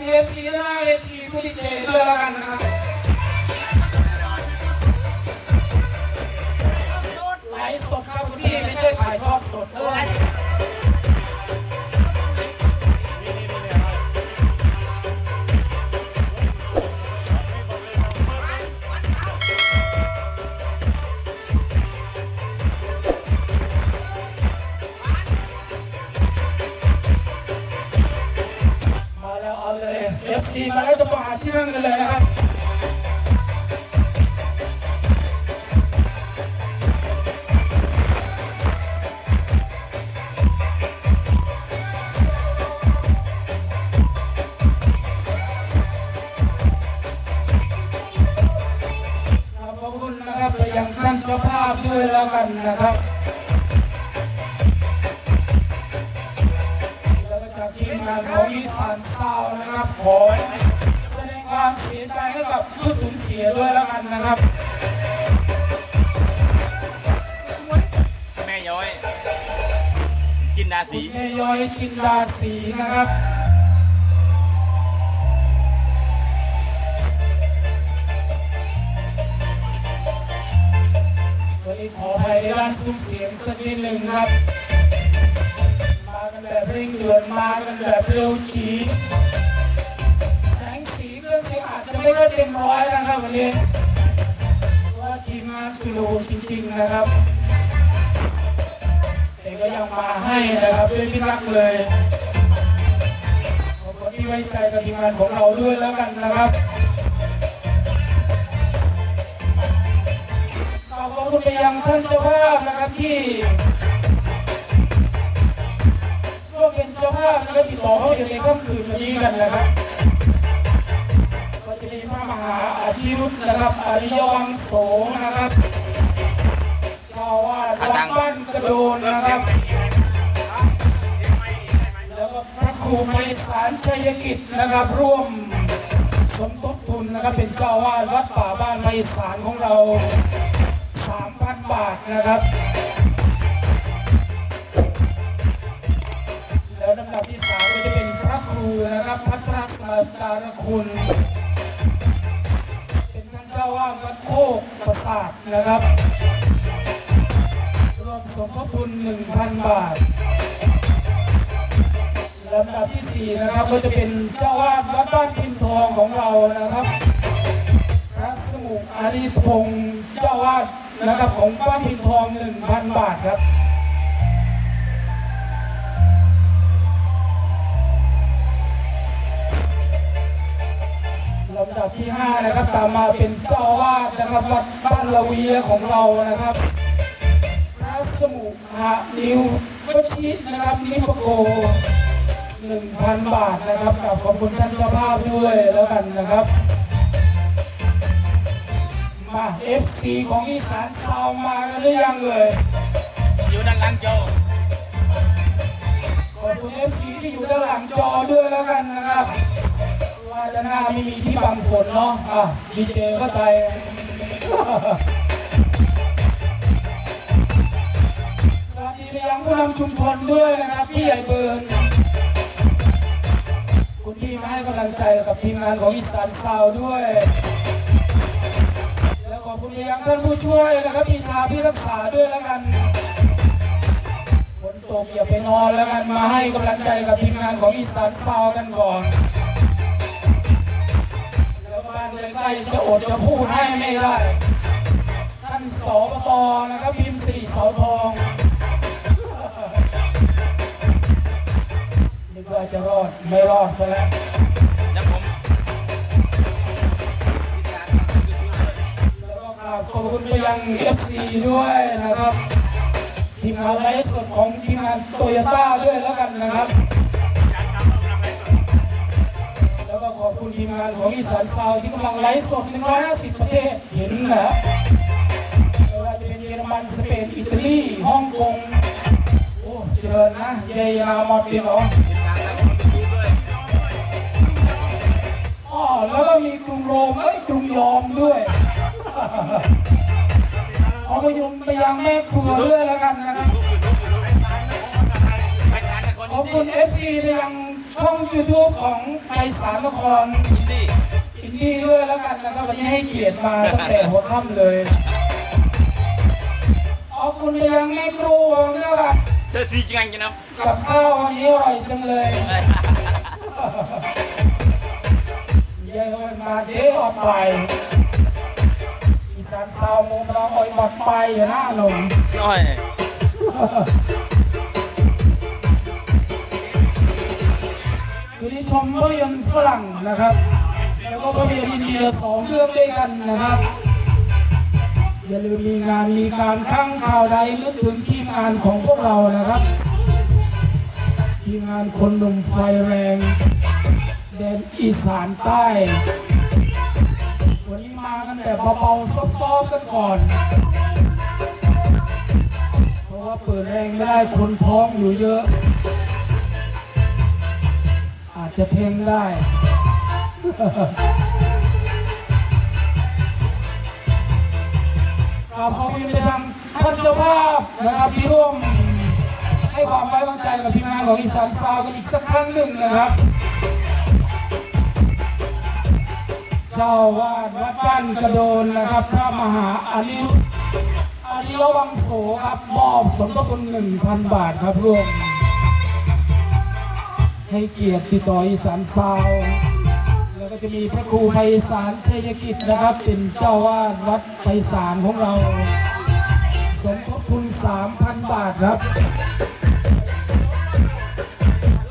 ทีเอฟซีและหน้าเวทีผู้ดีเจด้วยแล้วกันนะครับไลฟ์สดครับคุณพี่ไม่ใช่ถ่ายทอดสดด้วย ยังท่านเจ้าภาพด้วยแล้วกันนะครับแล้วก็จากทีมงานของอีสานซาวน์นะครับขอแสดงความเสียใจให้กับผู้สูญเสียด้วยแล้วกันนะครับแม่ย้อย กินดาสีเมยอยจินดาสีนะครับ ยในด้านซุ้มเสียงสักนิดหนึ่งครับ มากันแบบเร่งด่วนมากันแบบเร็วจีดแสงสีเครื่องเสียงอาจจะไม่ได้เต็มร้อยนะครับวันนี้เพราะว่าทีมงานชุลมุนจริง ๆนะครับแต่ก็ยังมาให้นะครับด้วยพิรักเลยขอบคุณที่ไว้ใจกับทีมงานของเราด้วยแล้วกันนะครับ ยังท่านเจ้าภาพนะครับที่ร่วมเป็นเจ้าภาพนะครับติดต่อเขาอย่ในค่ำคืนวันนี้กันนะครับก็จะมีพระมหาอาชิรุตนะครับอริยวังโสนะครับเจ้าอาวาดวัดบ้านกระโดนนะครับ แล้วก็พระครูไพศาลชัยกิจนะครับร่วมสมทบทุนนะครับเป็นเจ้าอาวาดวัดป่าบ้านไพศาลของเรา บาทนะครับ แล้วลำดับที่สามก็จะเป็นพระครูนะครับพัทรศาจารคุณ เป็นท่านเจ้าวาดวัดโคกประสาทนะครับ รวมสมทบทุน 1,000 บาทลำดับที่ 4 นะครับก็จะเป็นเจ้าวาดวัดบ้านพินทองของเรานะครับ พระสมุอาริพงศ์เจ้าวาด นะครับของบ้าพินทอง 1,000 บาทครับลำดับที่ 5 นะครับ ตามมาเป็นเจ้าวาดนะครับวัดบ้านละเวียของเรานะครับพระสมุหะนิววชินะครับนิปโก 1,000 บาทนะครับกับขอบคุณท่านเจ้าภาพด้วยแล้วกันนะครับ มา FC ของอีสานซาวมากันหรือยังเอ่ยอยู่ด้านหลังโจขอบคุณ FC ที่อยู่ด้านหลังจอด้วยแล้วกันนะครับว่าด้านหน้าไม่มีที่บังฝนเนาะอะดีเจเข้าใจสวัสดีไปยังผู้นำชุมชนด้วยนะครับพี่ใหญ่เบิร์นคุณพี่มาให้กำลังใจกับทีมงานของอีสานซาวด้วยแล้วข อบคุณไปยังท่านผู้ช่วยนะครับพี่ชาพี่รักษาด้วยแล้วกันฝนตกอย่าไปนอนแล้วกันมาให้กำลังใจกับทีมงานของอีสานซาวกันก่อนแล้วบ้านใกล้ๆจะอดจะพูดให้ไม่ได้ท่านสอบตนะครับพิมพ์สีเสาทองนึกว่าจะรอดไม่รอดซะแล้วแล้วผมแล้ว อบคุณไปยัง FC ด้วยนะครับ ทีมงานไลฟ์สดของทีมงานโตโยต้าด้วยแล้วกันนะครับ แล้วก็ขอบคุณทีมงานของอีสานซาวที่กำลังไลฟ์สด 150 ประเทศเห็นนะไม่ว่าจะเป็นเยอรมันสเปนอิตาลีฮ่องกงโอ้เจริญนะเยยนามอดเดียวเนาะอ๋อแล้วก็มีกรุงโรม งไปยังแม่ครัวด้วยแล้วกันนะครับไปทานกับคนขอบคุณ FC ไปยังชช่อง YouTube ของไพศาลนครอินดี้อินดี้ด้วยแล้วกันนะครับวันนี้ให้เกียรติมาตั้งแต่หัวค่ำเลยเอาคุณไปยังแม่ครูเนี่ยล่ะเธอสีจังกันนะกับข้าววันนี้อร่อยจังเลยยายอ้อยมาเด้ออกไปอี สานสาวโมงเราอ้อยบอดไปอยู่หน้าหนุ่มน้อยคือที่ชมภาพยนตร์ฝรั่งนะครับ แล้วก็ภาพยนตร์อินเดียสองเรื่องด้วยกันนะครับ อย่าลืมมีงานมีการครั้งข่าวใดนึกถึงทีมงานของพวกเรานะครับ ทีมงานคนหนุ่มไฟแรง แดนอีสานใต้ วันนี้มากันแบบเบาๆซอฟๆกันก่อน เพราะว่าเปิดแรงไม่ได้คนท้องอยู่เยอะ อาจจะเพลงได้กราบขอบคุณไปทางท่านเจ้าภาพนะครับที่ร่วมให้ความไว้วางใจกับทีมงานของอีสานซาวกันอีกสักครั้งหนึ่งนะครับ จ้าวาดวัดบ้านกระโดนนะครับ พระมหาอานิรุตอานิรวังโสครับมอบสมทบทุน1,000บาทครับร่วมให้เกียรติติดต่ออีสานซาวแล้วก็จะมีพระครูไพศาลชัยกิจนะครับ เป็นเจ้าวาดวัดไพศาลของเรา สมทบทุน 3,000 บาทครับ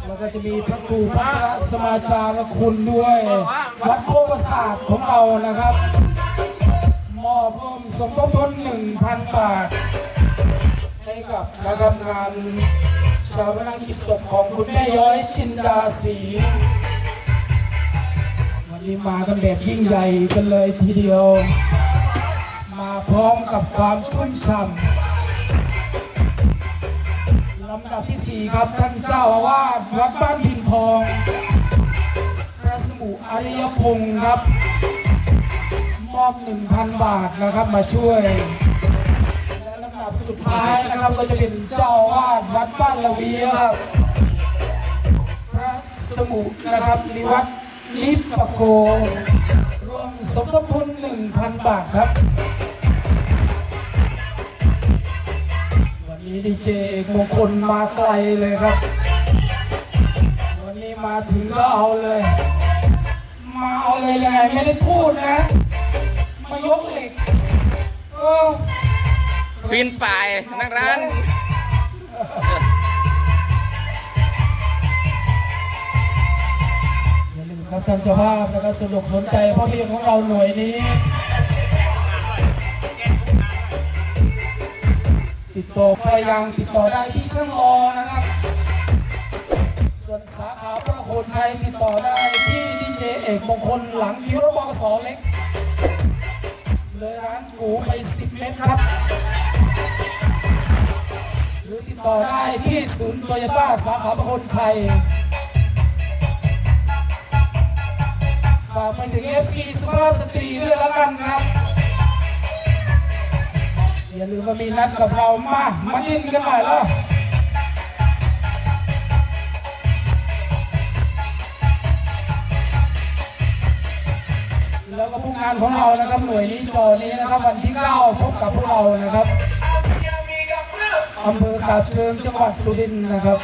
แล้วก็จะมีพระครูพัทรสมาจารคุณด้วย วัดโค ศาสตร์ของเรานะครับ มอบรวมสมทบทุน1,000 บาท ให้กับนะครับงานชาวพนักกิจศพของคุณแม่ย้อยจินดาศรีวันนี้มากันแบบยิ่งใหญ่กันเลยทีเดียว มาพร้อมกับความชุ่มฉ่ำลำดับที่ 4 ครับท่านเจ้าอาวาสวัดบ้านพินทอง สมุอริยพงศ์ครับ มอบ 1,000 บาทนะครับมาช่วย และลำดับสุดท้ายนะครับก็จะเป็นเจ้าอาวาดวัดบ้านละเวียครับ พระสมุนะครับนิวัตลิปปโก รวมสมทบทุน 1,000 บาทครับ วันนี้ดีเจเอกมงคลมาไกลเลยครับ วันนี้มาถึงก็เอาเลย มาเอาเลยยังไงไม่ได้พูดนะ มายกเหล็กเออปีนป่ายนั่งร้าน อย่าลืมครับท่านเจ้าภาพนะครับสนุกสนใจภาพยนตร์ของเราหน่วยนี้ ติดต่อไปยังติดต่อได้ที่ช่างรอนะครับ ส่วนสาขา พระโคชัยติดต่อได้ที่ดีเจเอกมงคลหลังคิวบกสเล็ก เลยร้านกูไป 10 เมตรครับ หรือติดต่อได้ที่ศูนย์โตโยต้าสาขาพระโคนชัยฝากไปถึง FC สุภาพสตรีด้วยแล้วกันครับ อย่าลืมว่ามีนัดกับเรามา มาดิ้นกันหน่อยแล้ว งานของเรานะครับหน่วยนี้จอนี้นะครับวันที่ 9 พบกับพวกเรานะครับอำเภอกาบเชิงจังหวัดสุรินทร์นะครับ